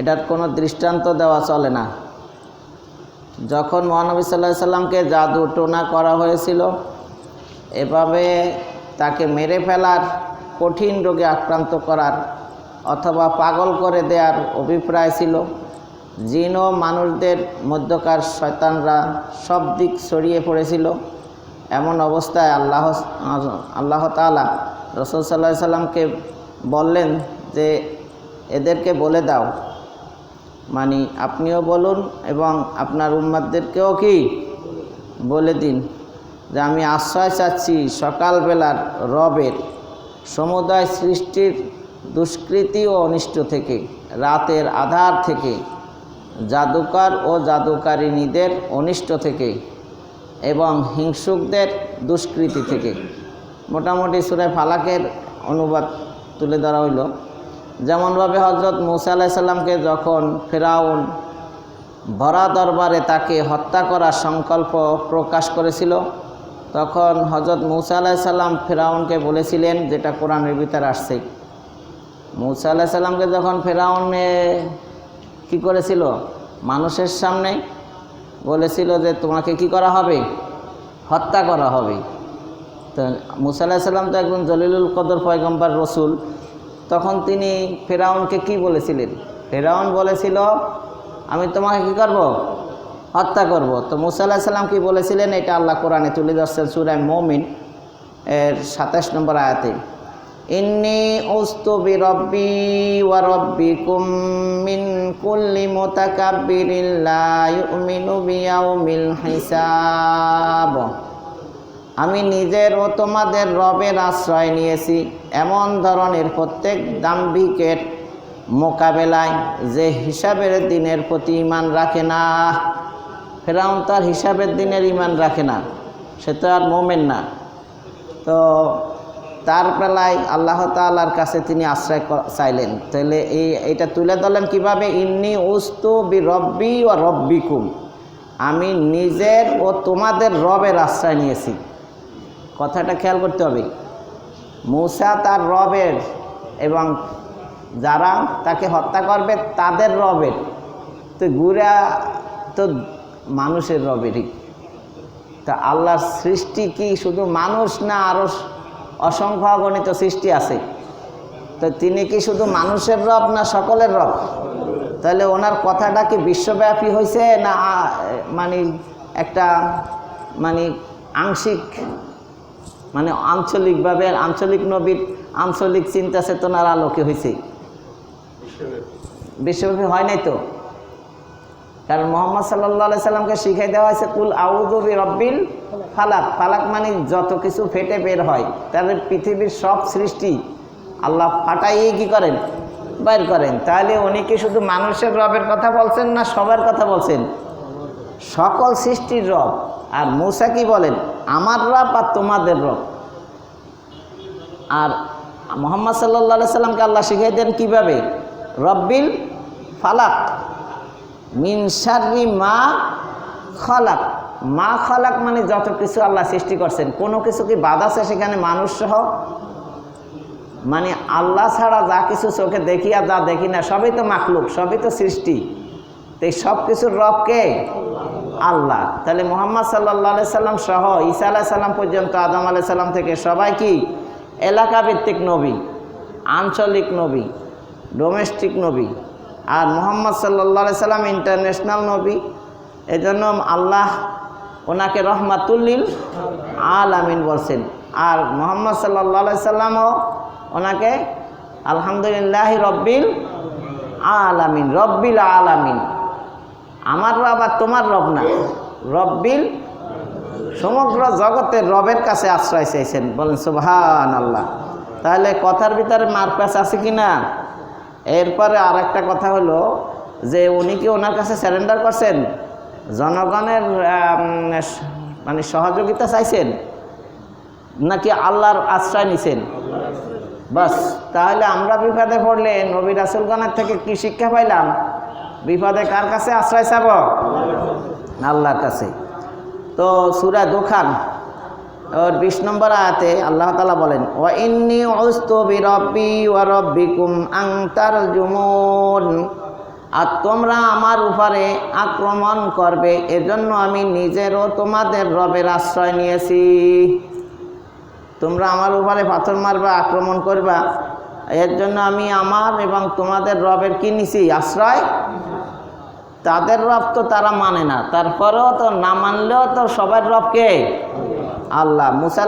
এটার কোনো দৃষ্টান্ত দেওয়া চলে না। যখন মহানবী সাল্লাহ সাল্লামকে জাদু টোনা করা হয়েছিল, এভাবে তাকে মেরে ফেলার কঠিন রোগে আক্রান্ত করার অথবা পাগল করে দেওয়ার অভিপ্রায় ছিল। জিন ও মানুষদের মধ্যকার শয়তানরা সব দিক ছড়িয়ে পড়েছিল। এমন অবস্থায় আল্লাহ আল্লাহ তালা রসুল সাল্লাহ সাল্লামকে বললেন যে, এদেরকে বলে দাও মানে আপনিও বলুন এবং আপনার উম্মাদদেরকেও কি? বলে দিন যে আমি আশ্রয় চাচ্ছি সকালবেলার রবের সমুদায় সৃষ্টির দুষ্কৃতি ও অনিষ্ট থেকে, রাতের আধার থেকে, জাদুকর ও জাদুকারিনীদের অনিষ্ট থেকে এবং হিংসুকদের দুষ্কৃতি থেকে। মোটামুটি সুরে ফালাকের অনুবাদ তুলে ধরা হইল। যেমনভাবে হজরত মুসা আলাইসাল্লামকে যখন ফেরাউন ভরা দরবারে তাকে হত্যা করার সংকল্প প্রকাশ করেছিল, তখন হজরত মুসা আলাইসাল্লাম ফেরাউনকে বলেছিলেন, যেটা কোরআনের ভিতরে আসছে। মুসা আলাইসাল্লামকে যখন ফেরাউনে কি করেছিল? মানুষের সামনে বলেছিল যে, তোমাকে কি করা হবে? হত্যা করা হবে। তো মুসা আলাহিসাল্লাম তো একজন জলিলুল কদর পয়গম্বর রসুল তখন তিনি ফেরাউনকে কি বলেছিলেন? ফেরাউন বলেছিল, আমি তোমাকে কি করব? হত্যা করব। তো মুসা আলাহিসাল্লাম কি বলেছিলেন? এটা আল্লাহ কোরআনে তুলে ধরছেন সুরায় মমিন এর সাতাশ নম্বর আয়াতে। ইন্নি উস্তু বিরব্বি ওয়া রব্বিকুম কুল্লি মুতাকাব্বিরিন লা ইউমিনু হিসাব। আমি নিজের ও তোমাদের রবের আশ্রয় নিয়েছি। এমন ধরনের প্রত্যেক দাম্ভিকের মোকাবেলায় যে হিসাবের দিনের প্রতি ইমান রাখে না, ফেরাউন তার হিসাবের দিনের ইমান রাখে না, সে তো আর মোমেন না। তো তার বেলায় আল্লাহ তাল্লার কাছে তিনি আশ্রয় চাইলেন। তাহলে এই, এটা তুলে ধরলেন কীভাবে? ইন্নি উস্তু বি রব্বি ও রব্বিকুম। আমি নিজের ও তোমাদের রবের আশ্রয় নিয়েছি। কথাটা খেয়াল করতে হবে। মূসা তার রবের এবং যারা তাকে হত্যা করবে তাদের রবের। তো গুড়া তো মানুষের রবেরই। তা আল্লাহর সৃষ্টি কি শুধু মানুষ না আরও অসংখ্য অগণিত সৃষ্টি আছে? তো তিনি কি শুধু মানুষের রব না সকলের রব? তাহলে ওনার কথাটা কি বিশ্বব্যাপী হয়েছে না মানে একটা মানে আংশিক মানে আঞ্চলিকভাবে আঞ্চলিক নবীর আঞ্চলিক চিন্তা চেতনার আলোকে হয়েছে। বিশ্বব্যাপী হয় নাই তো? কারণ মোহাম্মদ সাল্লাহ সাল্লামকে শিখাই দেওয়া হয়েছে, কুল আউদবি রব্বিল ফালাক। ফালাক মানে যত কিছু ফেটে বের হয় তাহলে পৃথিবীর সব সৃষ্টি আল্লাহ ফাটাইয়ে কি করেন? বাইর করেন। তাহলে উনি কি শুধু মানুষের রবের কথা বলছেন না সবার কথা বলছেন? সকল সৃষ্টির রব। আর মূসা কি বলেন? আমার রব আর তোমাদের রব। আর মোহাম্মদ সাল্লাহ সাল্লামকে আল্লাহ শিখাই দেন কীভাবে? রব্বিল ফালাক মিন শাররি মা খলাক। মা খলাক মানে যত কিছু আল্লাহ সৃষ্টি করছেন। কোনো কিছু কি বাদ আছে সেখানে মানুষ সহ? মানে আল্লাহ ছাড়া যা কিছু চোখে দেখি আর যা দেখি না, সবই তো মাখলুক, সবই তো সৃষ্টি। তো এই সব কিছুর রব কে? আল্লাহ। তাহলে মোহাম্মদ সাল্লাহ সাল্লাম সহ ঈসা আলাহ সাল্লাম পর্যন্ত আদম আলাহ সাল্লাম থেকে সবাই কি? এলাকাভিত্তিক নবী, আঞ্চলিক নবী ডোমেস্টিক নবী আর মোহাম্মদ সাল্লাহ সাল্লাম ইন্টারন্যাশনাল নবী। এজন্য আল্লাহ ওনাকে রহমাতুল্লিল আল আমিন বলছেন। আর মোহাম্মদ সাল্লাহ সাল্লামও ওনাকে আলহামদুলিল্লাহ রব্বিল আলামিন রব্বিল আলামিন। আমার রব আর তোমার রব না। রব্বিল সমগ্র জগতের রবের কাছে আশ্রয় চাইছেন। বলেন সুবহান আল্লাহ তাহলে কথার ভিতরে মারপ্যাচ আছে কি না এরপরে আর একটা কথা হলো যে, উনি কি ওনার কাছে স্যারেন্ডার করছেন? জনগণের মানে সহযোগিতা চাইছেন? নাকি আল্লাহর আশ্রয় নিছেন? বাস, তাহলে আমরা বিপদে পড়লে নবী রাসুলগণের থেকে কি শিক্ষা পাইলাম? বিপদে কার কাছে আশ্রয় চাব? আল্লাহর কাছে। তো সুরা দোখান, ওর বিশ নম্বর আয়াতে আল্লাহ তালা বলেন ও ইন্নি অস্ত বিরব্বি ও রব্বিকুম আংতার জুমন আর তোমরা আমার উপরে আক্রমণ করবে, এজন্য আমি নিজেরও তোমাদের রবের আশ্রয় নিয়েছি। তোমরা আমার উপরে পাথর মারবা, আক্রমণ করবা। এর জন্য আমি আমার এবং তোমাদের রবের কি নিছি? আশ্রয়? তাদের রব তো তারা মানে না। তারপরেও তো না মানলেও তো সবার রব কে? আল্লাহ। মুসা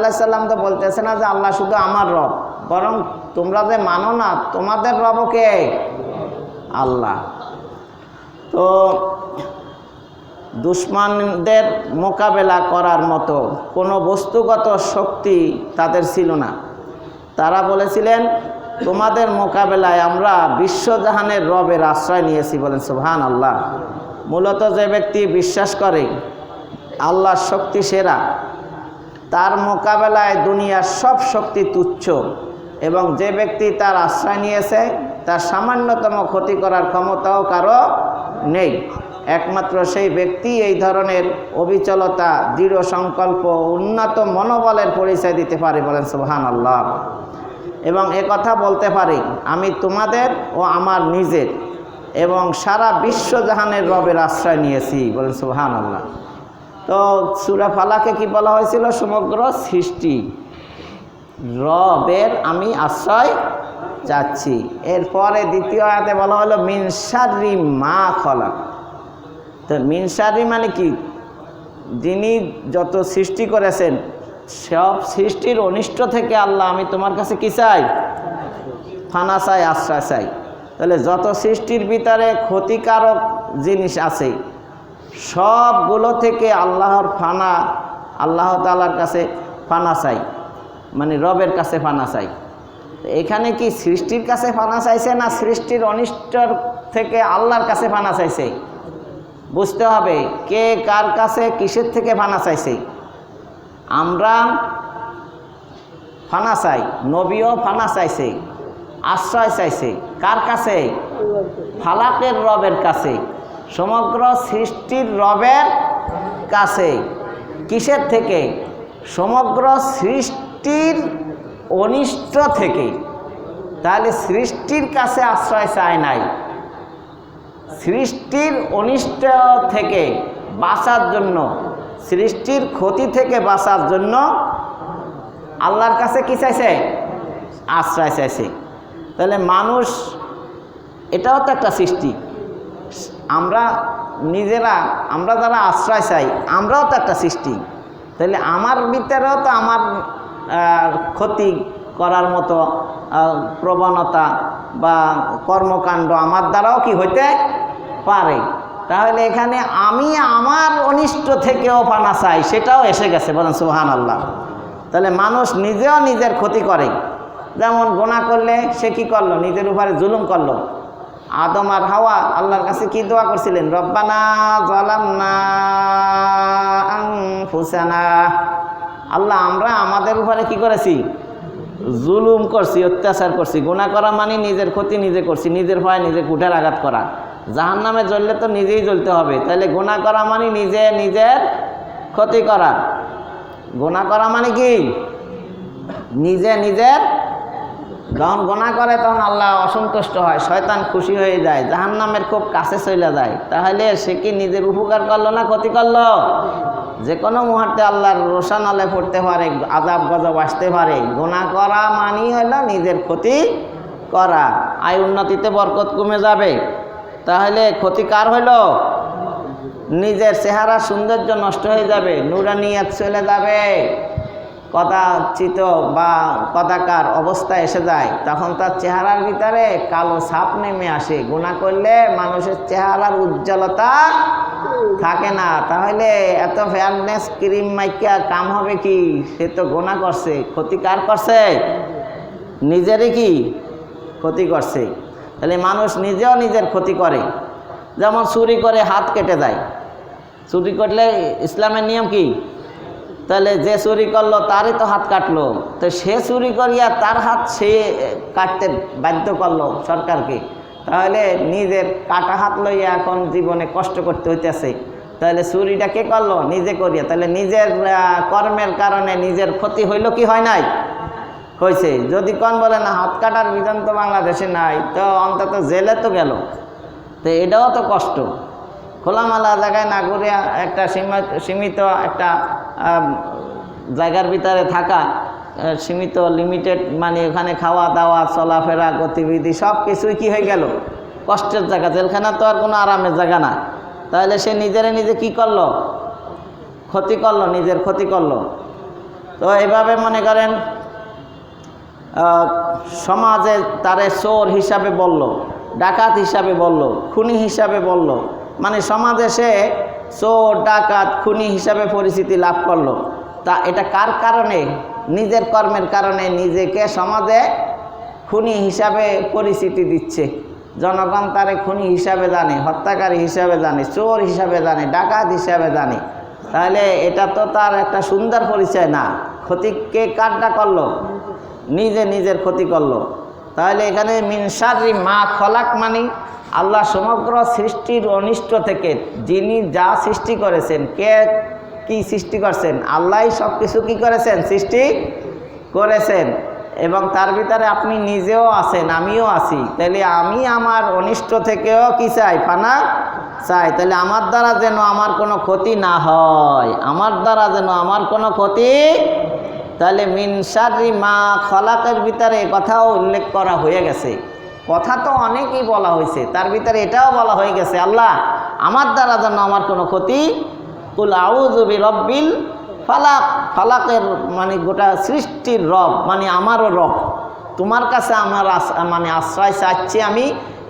তো বলতেছে না যে আল্লাহ শুধু আমার রব, বরং তোমরা যে মানো না, তোমাদের রবও কে? আল্লাহ। তো দুশ্মনদের মোকাবেলা করার মতো কোনো বস্তুগত শক্তি তাদের ছিল না। তারা বলেছিলেন তোমাদের মোকাবেলায় আমরা বিশ্বজাহানের রবের আশ্রয় নিয়েছি বলেন সুবহান আল্লাহ মূলত যে ব্যক্তি বিশ্বাস করে, আল্লাহর শক্তি সেরা, তার মোকাবেলায় দুনিয়ার সব শক্তি তুচ্ছ এবং যে ব্যক্তি তার আশ্রয় নিয়েছে, তার সামান্যতম ক্ষতি করার ক্ষমতাও কারও নেই। একমাত্র সেই ব্যক্তি এই ধরনের অবিচলতা, দৃঢ় সংকল্প, উন্নত মনোবলের পরিচয় দিতে পারে বলেন সুবহান আল্লাহ এবং এ কথা বলতে পারি, আমি তোমাদের ও আমার নিজের এবং সারা বিশ্বজাহানের রবের আশ্রয় নিয়েছি, বলেন সুহান আল্লাহ তো সুরা ফালাকে কি বলা হয়েছিল? সমগ্র সৃষ্টি রবের আমি আশ্রয় চাচ্ছি। এরপরে দ্বিতীয় আয়াতে বলা হলো মিনসারি মা খলা তো মিনসারি মানে কি? যিনি যত সৃষ্টি করেছেন সব সৃষ্টির অনিষ্ট থেকে আল্লাহ, আমি তোমার কাছে কি চাই? ফানা চাই, আশ্রয় চাই। তাহলে যত সৃষ্টির ভিতরে ক্ষতিকারক জিনিস আছে, সবগুলো থেকে আল্লাহর ফানা, আল্লাহ তালার কাছে ফানা চাই। মানে রবের কাছে ফানা চাই। এখানে কি সৃষ্টির কাছে ফানা চাইছে না সৃষ্টির অনিষ্টর থেকে আল্লাহর কাছে ফানা চাইছে? বুঝতে হবে, কে কার কাছে, কিসের থেকে ফানা চাইছে? আমরা ফানা চাই, নবীও ফানা চাইছে, আশ্রয় চাইছে, কার কাছে? ফালাকের রবের কাছে, সমগ্র সৃষ্টির রবের কাছে। কিসের থেকে? সমগ্র সৃষ্টির অনিষ্ট থেকে। তাহলে সৃষ্টির কাছে আশ্রয় চায় নাই। সৃষ্টির অনিষ্ট থেকে বাঁচার জন্য সৃষ্টির ক্ষতি থেকে বাঁচার জন্য আল্লাহর কাছে কী চাইছে? আশ্রয় চাইছে। তাহলে মানুষ, এটাও তো একটা সৃষ্টি। আমরা নিজেরা, আমরা যারা আশ্রয় চাই, আমরাও তো একটা সৃষ্টি। তাহলে আমার ভিতরেও তো আমার ক্ষতি করার মতো প্রবণতা বা কর্মকাণ্ড আমার দ্বারাও কি হইতে পারে? তাহলে এখানে আমি আমার অনিষ্ট থেকেও পানা চাই সেটাও এসে গেছে, বলেন সুহান আল্লাহ তাহলে মানুষ নিজেও নিজের ক্ষতি করে। যেমন গোনা করলে সে কি করল? নিজের উপরে জুলুম করল। আদম আর হাওয়া আল্লাহর কাছে কি দোয়া করছিলেন? রব্বানা জলাম না আল্লাহ, আমরা আমাদের উপরে কি করেছি? জুলুম করছি, অত্যাচার করছি। গুণা করা মানে নিজের ক্ষতি নিজে করছি, নিজের ভয় নিজে কুঠার আঘাত করা। জাহান নামে জ্বললে তো নিজেই জ্বলতে হবে। তাহলে গোনা করা মানে নিজে নিজের ক্ষতি করা। গোনা করা মানে কি? নিজে নিজের যখন গোনা করে তখন আল্লাহ অসন্তুষ্ট হয়, শয়তান খুশি হয়ে যায় জাহান নামের খুব কাছে চলে যায়। তাহলে সে কি নিজের উপকার করল না ক্ষতি করল? যে কোনো মুহূর্তে আল্লাহর রোশান আলে পড়তে পারে আজাব গজব আসতে পারে। গোনা করা মানি হলো নিজের ক্ষতি করা। আয় উন্নতিতে বরকত কমে যাবে। তাহলে ক্ষতি কার হইল? নিজের চেহারা সৌন্দর্য নষ্ট হয়ে যাবে নুরানিয়াত চলে যাবে। কদাচিত বা কদাকার অবস্থা এসে যায়, তখন তার চেহারার ভিতরে কালো ছাপ নেমে আসে। গুণা করলে মানুষের চেহারার উজ্জ্বলতা থাকে না। তাহলে এত ফেয়ারনেস ক্রিম মাইকা কাম হবে কি? সে তো গোনা করছে। ক্ষতিকার করছে? নিজেরই কি? ক্ষতি করছে। তাহলে মানুষ নিজেও নিজের ক্ষতি করে। যেমন চুরি করে হাত কেটে দেয়। চুরি করলে ইসলামের নিয়ম কি? তাহলে যে চুরি করল তারই তো হাত কাটলো। তো সে চুরি করিয়া তার হাত সে কাটতে বাধ্য করল সরকারকে। তাহলে নিজের কাটা হাত লইয়া এখন জীবনে কষ্ট করতে হইতেছে। তাহলে চুরিটা কে করল? নিজে করিয়া। তাহলে নিজের কর্মের কারণে নিজের ক্ষতি হইল কি হয় নাই? হয়েছে যদি কোন বলে, না, হাত কাটার বিধান তো বাংলাদেশে নাই, তো অন্তত জেলে তো গেল। তো এটাও তো কষ্ট। খোলামেলা জায়গায় না ঘুরে একটা সীমিত সীমিত একটা জায়গার ভিতরে থাকা সীমিত লিমিটেড মানে ওখানে খাওয়া দাওয়া, চলাফেরা, গতিবিধি সব কিছুই কি হয়ে গেল? কষ্টের জায়গা। জেলখানা তো আর কোনো আরামের জায়গা না। তাহলে সে নিজেরে নিজে কি করল? ক্ষতি করল, নিজের ক্ষতি করল। তো এভাবে মনে করেন সমাজে তারে চোর হিসাবে বলল, ডাকাত হিসাবে বলল, খুনি হিসাবে বলল। মানে সমাজে সে চোর, ডাকাত, খুনি হিসাবে পরিচিতি লাভ করল। তা এটা কার কারণে? নিজের কর্মের কারণে নিজেকে সমাজে খুনি হিসাবে পরিচিতি দিচ্ছে। জনগণ তারে খুনি হিসাবে জানে, হত্যাকারী হিসাবে জানে, চোর হিসাবে জানে, ডাকাত হিসাবে জানে। তাহলে এটা তো তার একটা সুন্দর পরিচয় না। ক্ষতি কে কারটা করল? নিজে নিজের ক্ষতি করল। তাহলে এখানে মিনসারি মা খলাক মানি আল্লাহ সমগ্র সৃষ্টির অনিষ্ট থেকে যিনি যা সৃষ্টি করেছেন, কে কি সৃষ্টি করছেন আল্লাহ সব কিছু কী করেছেন? সৃষ্টি করেছেন। এবং তার ভিতরে আপনি নিজেও আছেন, আমিও আছি। তাহলে আমি আমার অনিষ্ট থেকেও কি চাই? ফানা চাই। তাহলে আমার দ্বারা যেন আমার কোনো ক্ষতি না হয়, আমার দ্বারা যেন আমার কোনো ক্ষতি তাহলে মিনসারি মা খলাকের ভিতরে কথাও উল্লেখ করা হয়ে গেছে। কথা তো অনেকই বলা হয়েছে, তার ভিতরে এটাও বলা হয়ে গেছে, আল্লাহ, আমার দ্বারা যেন আমার কোনো ক্ষতি, কুল আউজবি রব্বিল ফালাক, ফালাকের মানে গোটা সৃষ্টির রব মানে আমারও রব, তোমার কাছে আমার মানে আশ্রয় চাচ্ছি আমি,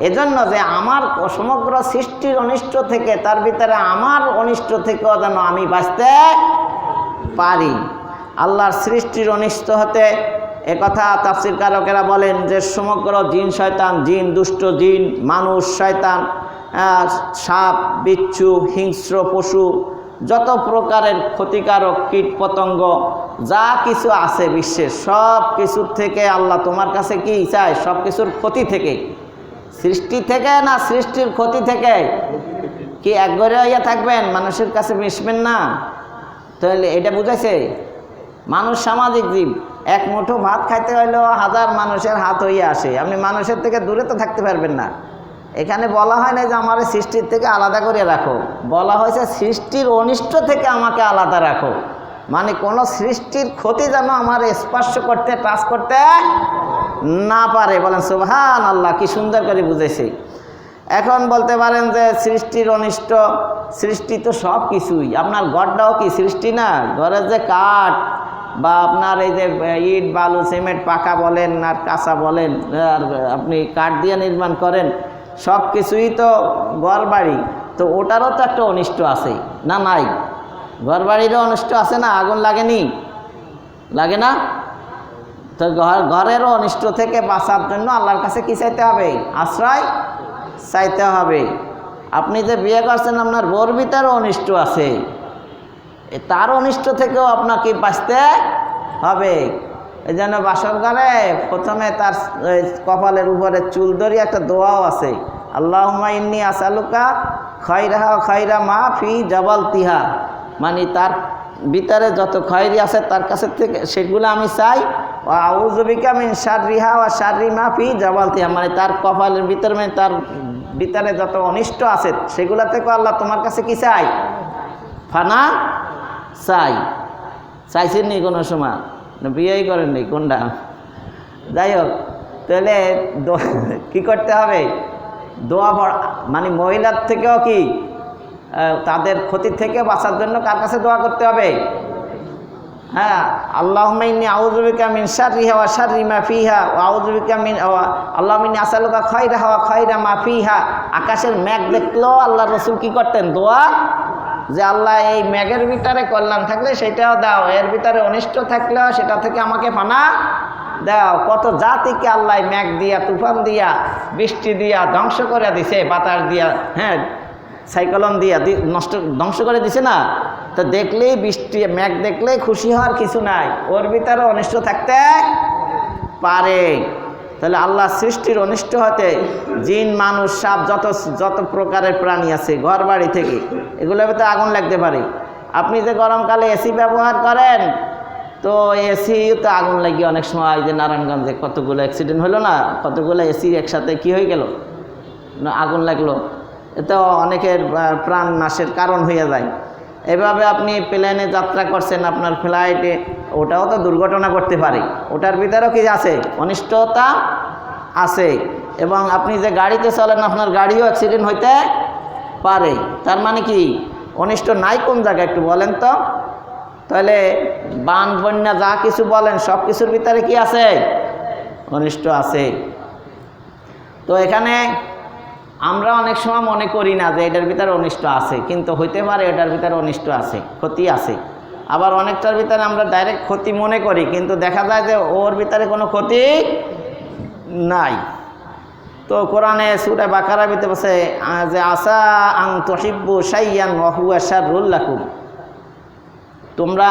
এজন্য যে আমার সমগ্র সৃষ্টির অনিষ্ট থেকে, তার ভিতরে আমার অনিষ্ট থেকেও যেন আমি বাঁচতে পারি। আল্লাহর সৃষ্টির অনিষ্ট হতে একথা তাফসির কারকেরা বলেন যে সমগ্র জিন শয়তান, জিন, দুষ্ট জিন, মানুষ, শয়তান সাপ, বিচ্ছু, হিংস্র পশু, যত প্রকারের ক্ষতিকারক কীট পতঙ্গ, যা কিছু আছে বিশ্বের, সব কিছুর থেকে আল্লাহ তোমার কাছে কি চায়? সব কিছুর ক্ষতি থেকে। সৃষ্টি থেকে না সৃষ্টির ক্ষতি থেকে? কি একবারে হইয়া থাকবেন? মানুষের কাছে মিশবেন না? তাহলে এটা বুঝাইছে? মানুষ সামাজিক জীব। এক মুঠো ভাত খাইতে হইলেও হাজার মানুষের হাত হইয়া আসে। আপনি মানুষের থেকে দূরে তো থাকতে পারবেন না। এখানে বলা হয় না যে আমার সৃষ্টির থেকে আলাদা করে রাখো। বলা হয়েছে সৃষ্টির অনিষ্ট থেকে আমাকে আলাদা রাখো। মানে কোনো সৃষ্টির ক্ষতি যেন আমার স্পর্শ করতে, টাচ করতে না পারে। বলেন সুবহান আল্লাহ কি সুন্দর করে বুঝেছি। এখন বলতে পারেন যে সৃষ্টির অনিষ্ট, সৃষ্টি তো সব কিছুই আপনার ঘরটাও কি সৃষ্টি না? ঘরের যে কাঠ বা আপনার এই যে ইট, বালু, সিমেন্ট, পাকা বলেন আর কাঁচা বলেন, আর আপনি কাঠ দিয়ে নির্মাণ করেন, সব কিছুই তো ঘর বাড়ি তো ওটারও তো একটা অনিষ্ট আছে না নাই? ঘর বাড়িরও অনিষ্ট আছে না? আগুন লাগেনি? লাগে না? তো ঘর, ঘরেরও অনিষ্ট থেকে বাঁচার জন্য আল্লাহর কাছে কি চাইতে হবে? আশ্রয় চাইতে হবে। আপনি যে বিয়ে করছেন, আপনার বোর অনিষ্ট আছে। তার অনিষ্ট থেকেও আপনাকে বাঁচতে হবে। এই জন্য বাসর ঘরে প্রথমে তার কপালের উপরে চুল ধরি একটা দোয়াও আছে। আল্লাহ ইন্নি আসালুকা খয়রাহা খয়রা মা ফি জবাল তিহা। মানে তার ভিতরে যত খয়রি আছে তার কাছে থেকে সেগুলো আমি চাই। আউজবিকা মিন সারিহা ও সারি মা ফি জবাল তিহা। মানে তার কপালের ভিতরে মানে তার ভিতরে যত অনিষ্ট আছে সেগুলো থেকে আল্লাহ তোমার কাছে কি চাই ফানা চাই। চাইছেন নি কোনো সময়? বিয়েই করেননি কোনটা? যাই হোক, তাহলে কি করতে হবে? দোয়া পড়া মানে মহিলার থেকেও কি তাদের ক্ষতি থেকে বাঁচার জন্য কার কাছে দোয়া করতে হবে? হ্যাঁ আল্লাহ মিনী আউজবিকা মিন শারিহা ওয়া শারি মা ফিহা ও আউজবিকা মিন আল্লাহ মিনী আসালুকা খয়রা হওয়া খয়রা মা ফিহা। আকাশের মেঘ দেখলেও আল্লাহ রসুল কী করতেন? দোয়া যে আল্লাহ এই মেঘের ভিতরে কল্যাণ থাকলে সেটাও দাও, এর ভিতরে অনিষ্ট থাকলেও সেটা থেকে আমাকে ফানা দাও। কত জাতিকে আল্লাহ মেঘ দিয়া, তুফান দিয়া, বৃষ্টি দিয়া ধ্বংস করে দিছে, বাতাস দিয়া হ্যাঁ সাইক্লোন দিয়া নষ্ট ধ্বংস করে দিছে না? তো দেখলেই বৃষ্টি, মেঘ দেখলেই খুশি হওয়ার কিছু নাই। ওর ভিতরে অনিষ্ট থাকতে পারে। তাহলে আল্লাহ সৃষ্টির অনিষ্ট হতে জিন, মানুষ, সাপ, যত যত প্রকারের প্রাণী আছে ঘর বাড়ি থেকে, এগুলোর ভিতরে আগুন লাগতে পারে। আপনি যে গরমকালে এসি ব্যবহার করেন, তো এসি তো আগুন লাগিয়ে অনেক সময় যে নারায়ণগঞ্জে কতগুলো অ্যাক্সিডেন্ট হলো না, কতগুলো এসি একসাথে কি হয়ে গেল? আগুন লাগল। এতে অনেকের প্রাণ নাশের কারণ হয়ে যায়। এভাবে আপনি প্লেনে যাত্রা করছেন, আপনার ফ্লাইটে, ওটাও তো দুর্ঘটনা করতে পারে। ওটার ভিতরেও কি আছে? অনিষ্টতা আছে। এবং আপনি যে গাড়িতে চলেন, আপনার গাড়িও অ্যাক্সিডেন্ট হইতে পারে। তার মানে কি? অনিষ্ট নাই কোন জায়গায় একটু বলেন তো। তাহলে বান, বন্যা, যা কিছু বলেন, সব কিছুর ভিতরে কি আছে? অনিষ্ট আছে। তো এখানে আমরা অনেক সময় মনে করি না যে এটার ভিতরে অনিষ্ট আছে, কিন্তু হইতে পারে এটার ভিতরে অনিষ্ট আছে, ক্ষতি আছে। আবার অনেকটার ভিতরে আমরা ডাইরেক্ট ক্ষতি মনে করি, কিন্তু দেখা যায় যে ওর ভিতরে কোনো ক্ষতি নাই। তো কোরআনে সুরে বাকারা ভিতরে বসে যে আসা আং তহিব্বু সাইয়ান ওয়াহুয়া শারুল্লাকুম তোমরা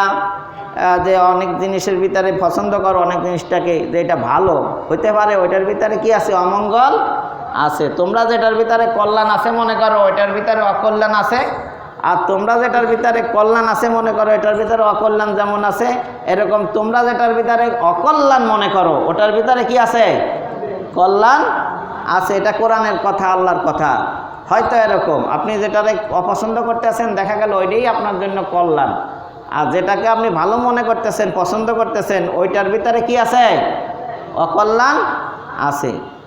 যে অনেক জিনিসের ভিতরে পছন্দ করো, অনেক জিনিসটাকে যে এটা ভালো, হইতে পারে ওইটার ভিতরে কি আছে? অমঙ্গল আছে। তোমরা যেটার ভিতরে কল্যাণ আছে মনে করো, ওইটার ভিতরে অকল্যাণ আছে। আর তোমরা যেটার ভিতরে কল্যাণ আছে মনে করো, এটার ভিতরে অকল্যাণ যেমন আছে, এরকম তোমরা যেটার ভিতরে অকল্যাণ মনে করো, ওটার ভিতরে কি আছে? কল্যাণ আছে। এটা কোরআনের কথা, আল্লাহর কথা। হয়তো এরকম। আপনি যেটারে অপছন্দ করতেছেন, দেখা গেল ওইটাই আপনার জন্য কল্যাণ। আর যেটাকে আপনি ভালো মনে করতেছেন, পছন্দ করতেছেন, ওইটার ভিতরে কি আছে? অকল্যাণ আছে।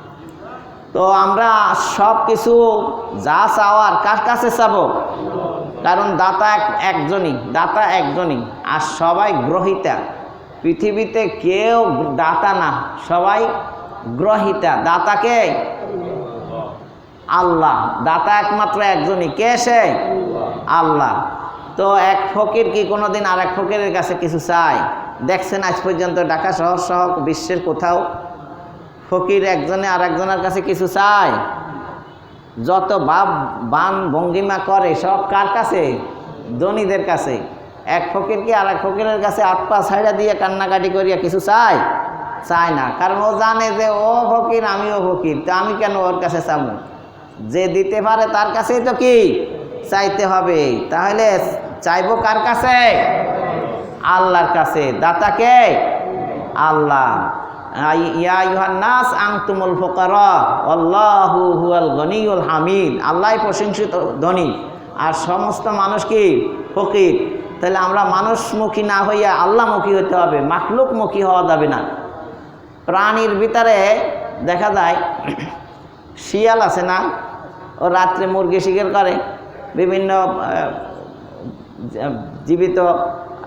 তো আমরা সব কিছু যা চাওয়ার কার কাছে চাবো? কারণ দাতা এক একজনই, দাতা একজনই, আর সবাই গ্রহিতা। পৃথিবীতে কেউ দাতা না, সবাই গ্রহিতা। দাতাকে আল্লাহ। দাতা একমাত্র একজনই। কে সে? আল্লাহ। তো এক ফকির কি কোনো দিন আর এক ফকিরের কাছে কিছু চায়? দেখছেন আজ পর্যন্ত ঢাকা শহর সহ বিশ্বের কোথাও ফকির একজনে আর একজনের কাছে কিছু চায়? যত বাপ, বান, ভঙ্গিমা করে, সব কার কাছে? ধনীদের কাছে। এক ফকির কি আর এক ফকিরের কাছে আট পা ছাইড়া দিয়ে কান্নাকাটি করিয়া কিছু চায়? চায় না। কারণ ও জানে যে, ও ফকির, আমিও ফকির। তো আমি কেন ওর কাছে চাবো যে দিতে পারে তার কাছেই তো কি? চাইতে হবে। তাহলে চাইব কার কাছে? আল্লাহর কাছে। দাতাকে আল্লাহ। ইয়া ইউহান নাস আংতুমুল ফোকারা আল্লাহু হুয়াল গনিউল হামিদ। আল্লাহ প্রশংসিত ধনী। আর সমস্ত মানুষ কি? ফকির। তাহলে আমরা মানুষমুখী না হইয়া আল্লাহমুখী হতে হবে, মাখলুকমুখী হওয়া যাবে না। প্রাণীর ভিতরে দেখা যায়, শিয়াল আছে না, ও রাত্রে মুরগি শিকার করে। বিভিন্ন জীবিত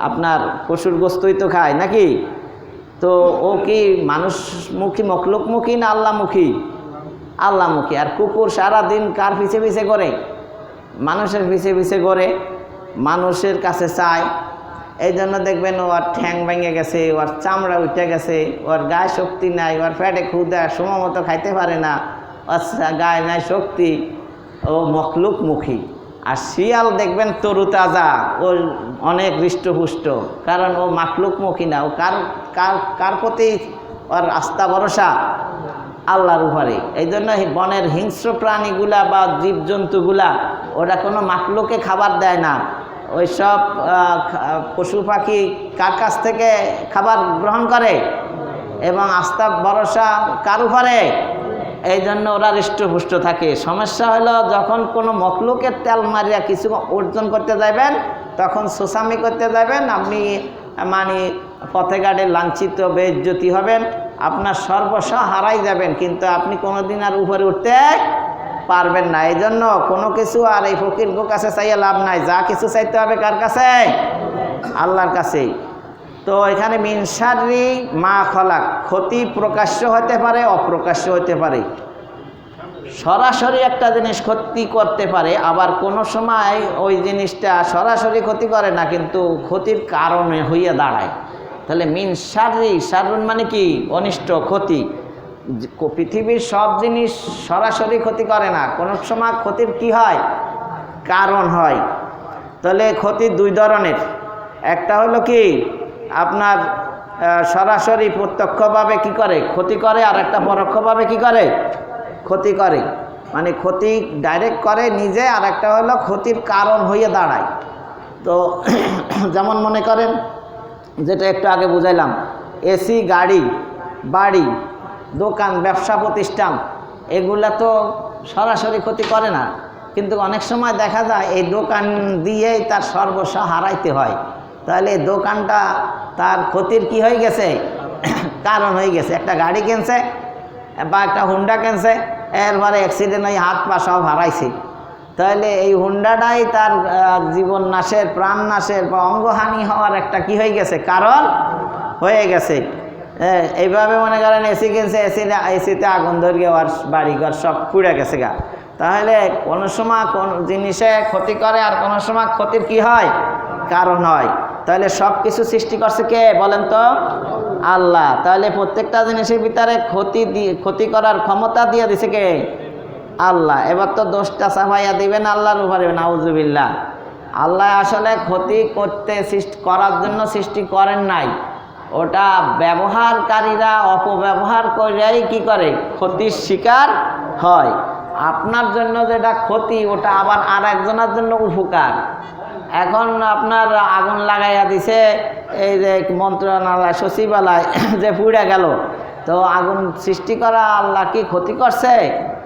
আপনার পশুর গোস্তই তো খায়, নাকি? তো ও কি মানুষ মানুষমুখী মখলুকমুখী না আল্লাহমুখী আল্লাহমুখী আর কুকুর সারাদিন কার পিছে পিছে করে? মানুষের পিছে পিছে করে, মানুষের কাছে চায়। এই জন্য দেখবেন ওর ঠ্যাং ভেঙে গেছে, ওর চামড়া উঠে গেছে, ওর গায়ে শক্তি নাই, ওর ফ্যাটে ক্ষুদা সময় মতো খাইতে পারে না, ওর গায়ে নাই শক্তি, ও মখলুকমুখী আর শিয়াল দেখবেন তরু তাজা ও অনেক হৃষ্টপুষ্ট, কারণ ও মাখলুকমুখী না, ও কার কার কার প্রতি ওর আস্থা, ভরসা? আল্লাহর উপরে। এই জন্য বনের হিংস্র প্রাণীগুলা বা জীবজন্তুগুলা, ওরা কোনো মাখলুকে খাবার দেয় না। ওই সব পশু পাখি কার কাছ থেকে খাবার গ্রহণ করে? এবং আস্থা, ভরসা কার উপরে? এই জন্য ওরা হৃষ্টপুষ্ট থাকে। সমস্যা হলো যখন কোনো মকলুকের তেল মারিয়া কিছু অর্জন করতে যাবেন তখন সোসামি করতে যাবেন আপনি মানে পথে ঘাটে লাঞ্ছিত, বেজ্জতি হবেন, আপনার সর্বস্ব হারাই যাবেন, কিন্তু আপনি কোনোদিন আর উপরে উঠতে পারবেন না। এই জন্য কোনো কিছু আর এই ফকির কাছে চাইয়া লাভ নাই। যা কিছু চাইতে হবে কার কাছে? আল্লাহর কাছেই। তো এখানে মিনসারি মা খলাক। ক্ষতি প্রকাশ্য হতে পারে, অপ্রকাশ্য হতে পারে। সরাসরি একটা জিনিস ক্ষতি করতে পারে, আবার কোনো সময় ওই জিনিসটা সরাসরি ক্ষতি করে না, কিন্তু ক্ষতির কারণে হইয়া দাঁড়ায়। তাহলে মিন সারি সারুন মানে কি? অনিষ্ট, ক্ষতি। পৃথিবীর সব জিনিস সরাসরি ক্ষতি করে না, কোনো সময় ক্ষতির কি হয়? কারণ হয়। তাহলে ক্ষতি দুই ধরনের। একটা হলো কি? আপনার সরাসরি প্রত্যক্ষভাবে কি করে? ক্ষতি করে আর একটা পরোক্ষভাবে কি করে? ক্ষতি করে। মানে ক্ষতি ডাইরেক্ট করে নিজে আর একটা হলো ক্ষতির কারণ হয়ে দাঁড়ায়। তো যেমন মনে করেন, যেটা একটু আগে বুঝাইলাম, এসি, গাড়ি, বাড়ি, দোকান, ব্যবসা প্রতিষ্ঠান, এগুলা তো সরাসরি ক্ষতি করে না। কিন্তু অনেক সময় দেখা যায় এই দোকান দিয়েই তার সর্বস্ব হারাইতে হয়। তাহলে দোকানটা তার ক্ষতির কি হয়ে গেছে? কারণ হয়ে গেছে। একটা গাড়ি কিনছে বা একটা হুন্ডা কিনছে, এরপরে অ্যাক্সিডেন্ট হয়ে হাত পা সব হারাইছে। তাহলে এই হুন্ডাটাই তার জীবন নাশের, প্রাণ নাশের বা অঙ্গহানি হওয়ার একটা কি হয়ে গেছে? কারণ হয়ে গেছে। এইভাবে মনে করেন এসি কিনছে, এসি এসিতে আগুন ধরিয়ে আর বাড়িঘর সব পুড়ে গেছে গা। তাহলে কোনো সময় কোন জিনিসে ক্ষতি করে আর কোনো সময় ক্ষতির কি হয়? কারণ হয়। তাহলে সব কিছু সৃষ্টি করছে কে? বলেন তো। আল্লাহ। তাহলে প্রত্যেকটা জিনিসের ভিতরে ক্ষতি দিয়ে ক্ষতি করার ক্ষমতা দিয়ে দিছে কে? আল্লাহ। এবার তো দোষটা সাফাইয়া দিবেন, আল্লাহর উপরে নাউজুবিল্লাহ। আল্লাহ আসলে ক্ষতি করতে সৃষ্টি, করার জন্য সৃষ্টি করেন নাই। ওটা ব্যবহারকারীরা অপব্যবহার করেই কি করে? ক্ষতির শিকার হয়। আপনার জন্য যেটা ক্ষতি, ওটা আবার আর একজনের জন্য উপকার। এখন আপনার আগুন লাগাইয়া দিছে, এই যে মন্ত্রণালয়, সচিবালয়, যে পুড়ে গেল। তো আগুন সৃষ্টি করা আল্লাহ কি ক্ষতি করছে?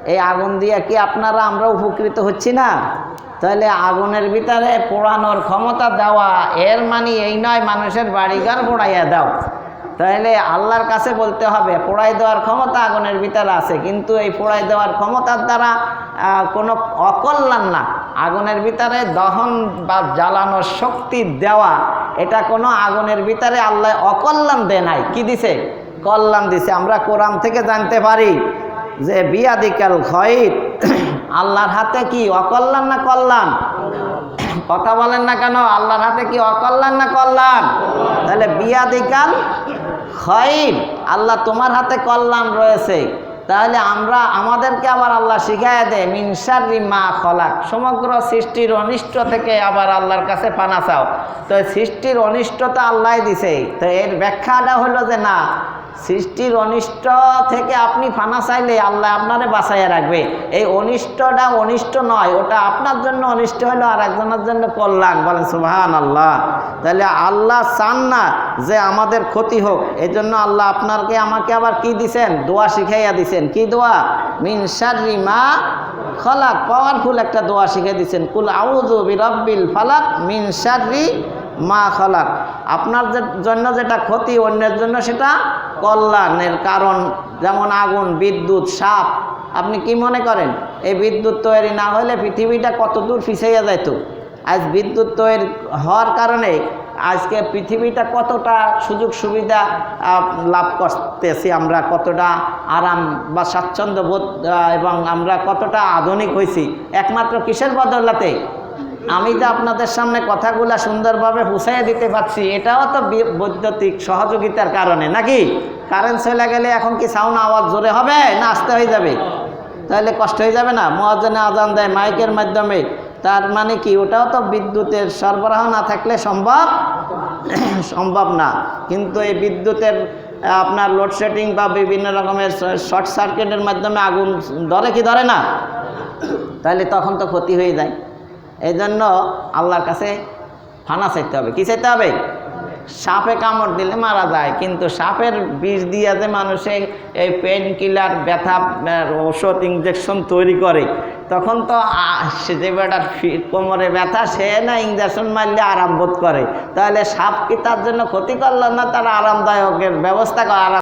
এই আগুন দিয়ে কি আপনারা আমরা উপকৃত হচ্ছি না? তাহলে আগুনের ভিতরে পোড়ানোর ক্ষমতা দেওয়া, এর মানে এই নয়, মানুষের বাড়িঘর পোড়াইয়া দাও। তাহলে আল্লাহর কাছে বলতে হবে, পোড়াই দেওয়ার ক্ষমতা আগুনের ভিতরে আছে, কিন্তু এই পোড়াই দেওয়ার ক্ষমতার দ্বারা কোনো অকল্যাণ না। আগুনের ভিতরে দহন বা জ্বালানোর শক্তি দেওয়া, এটা কোনো আগুনের ভিতরে আল্লাহ অকল্যাণ দেয় নাই। কি দিছে? কল্যাণ দিছে। আমরা কোরআন থেকে জানতে পারি যে বিয়াদিকাল খয়ির, আল্লাহর হাতে কি অকল্যাণ না কল্যাণ? কথা বলেন না কেন? আল্লাহর হাতে কি অকল্যাণ না কল্যাণ? তাহলে বিয়াদিকাল খয়ির, আল্লাহ তোমার হাতে কল্যাণ রয়েছে। তাহলে আমরা আমাদেরকে আবার আল্লাহ শিখাইয়া দেয় মিনসারি মা খলাক। সমগ্র সৃষ্টির অনিষ্ট থেকে আবার আল্লাহর কাছে পানা চাও। তো সৃষ্টির অনিষ্টতা আল্লাহ দিছে। তো এর ব্যাখ্যাটা হলো যে না সৃষ্টির অনিষ্ট থেকে আপনি ফানা চাইলে আল্লাহ আপনারে বাঁচাইয়া রাখবে। এই অনিষ্টটা অনিষ্ট নয়, ওটা আপনার জন্য অনিষ্ট হলো আর একজনের জন্য কল্যাণ। বলেন সুবাহান আল্লাহ তাহলে আল্লাহ চান না যে আমাদের ক্ষতি হোক এই জন্য আল্লাহ আপনাকে আমাকে আবার কি দিছেন? দোয়া শিখাইয়া দিছেন। কি দোয়া? মিনসারি মা খলাক। পাওয়ারফুল একটা দোয়া শিখে দিচ্ছেন কুল আউযু বিরব্বিল ফালাক মিন শাররি মা খলাক। আপনার জন্য যেটা ক্ষতি, অন্যের জন্য সেটা কল্যাণের কারণ। যেমন আগুন, বিদ্যুৎ, সাপ। আপনি কি মনে করেন? এই বিদ্যুৎ তৈরি না হলে পৃথিবীটা কত দূর পিছিয়ে যেত আজ বিদ্যুৎ তৈরি হওয়ার কারণে আজকে পৃথিবীটা কতটা সুযোগ সুবিধা লাভ করতেছি আমরা, কতটা আরাম বা স্বাচ্ছন্দ্য বোধ এবং আমরা কতটা আধুনিক হয়েছি একমাত্র কিসের বদলাতে? আমি তো আপনাদের সামনে কথাগুলা সুন্দরভাবে পুষাইয়া দিতে পারছি। এটাও তো বৈদ্যুতিক সহযোগিতার কারণে, নাকি? কারেন্ট চলে গেলে এখন কি সাউন্ড আওয়াজ জোরে হবে না আসতে হয়ে যাবে? তাহলে কষ্ট হয়ে যাবে না? মহাজনে আজান দেয় মাইকের মাধ্যমে। তার মানে কি? ওটাও তো বিদ্যুতের সরবরাহ না থাকলে সম্ভব? সম্ভব না। কিন্তু এই বিদ্যুতের আপনার লোডশেডিং বা বিভিন্ন রকমের শর্ট সার্কিটের মাধ্যমে আগুন ধরে কি ধরে না? তাহলে তখন তো ক্ষতি হয়ে যায়। এই জন্য আল্লাহর কাছে ফানা চাইতে হবে। কি চাইতে হবে? সাপে কামড় দিলে মারা যায়, কিন্তু সাপের বিষ দিয়ে যে মানুষে এই পেন কিলার ব্যথা ওষুধ ইঞ্জেকশন তৈরি করে, তখন তো সে যে বেটার কোমরে ব্যথা, সে না ইঞ্জেকশন মারলে আরাম বোধ করে। তাহলে সাপ কি তার জন্য ক্ষতি করল না তার আরামদায়কের ব্যবস্থা করা